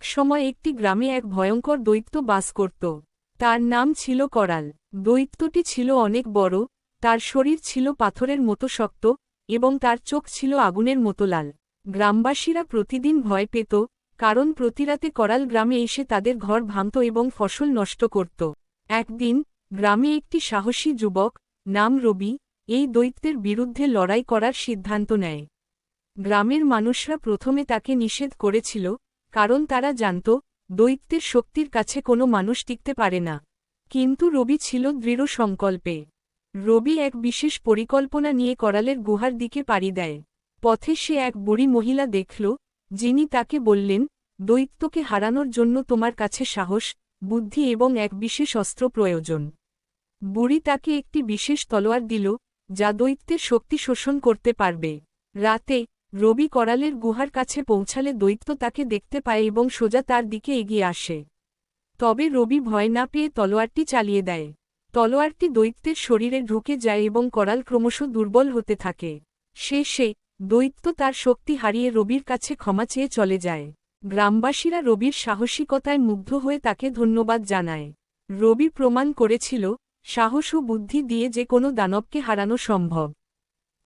এক সময় একটি গ্রামে এক ভয়ঙ্কর দৈত্য বাস করত। তার নাম ছিল করাল। দৈত্যটি ছিল অনেক বড়, তার শরীর ছিল পাথরের মতো শক্ত এবং তার চোখ ছিল আগুনের মতো লাল। গ্রামবাসীরা প্রতিদিন ভয় পেত, কারণ প্রতিরাতে করাল গ্রামে এসে তাদের ঘর ভাঙত এবং ফসল নষ্ট করত। একদিন, গ্রামে একটি সাহসী যুবক নাম রবি এই দৈত্যের বিরুদ্ধে লড়াই করার সিদ্ধান্ত নেয়। গ্রামের মানুষরা প্রথমে তাকে নিষেধ করেছিল কারণ তারা জানত, দৈত্যের শক্তির কাছে কোনো মানুষ টিকতে পারে না। কিন্তু রবি ছিল দৃঢ় সংকল্পে। রবি এক বিশেষ পরিকল্পনা নিয়ে করালের গুহার দিকে পাড়ি দেয়। পথে সে এক বুড়ি মহিলা দেখল, যিনি তাকে বললেন, দৈত্যকে হারানোর জন্য তোমার কাছে সাহস, বুদ্ধি এবং এক বিশেষ অস্ত্র প্রয়োজন। বুড়ি তাকে একটি বিশেষ তলোয়ার দিল, যা দৈত্যের শক্তি শোষণ করতে পারবে। রাতে রবি করালের গুহার কাছে পৌঁছালে দৈত্য তাকে দেখতে পায় এবং সোজা তার দিকে এগিয়ে আসে। তবে রবি ভয় না পেয়ে তলোয়ারটি চালিয়ে দেয়। তলোয়ারটি দৈত্যের শরীরে ঢুকে যায় এবং করাল ক্রমশ দুর্বল হতে থাকে। শেষে দৈত্য তার শক্তি হারিয়ে রবির কাছে ক্ষমা চেয়ে চলে যায়। গ্রামবাসীরা রবির সাহসিকতায় মুগ্ধ হয়ে তাকে ধন্যবাদ জানায়। রবি প্রমাণ করেছিল, সাহস ও বুদ্ধি দিয়ে যে কোনো দানবকে হারানো সম্ভব।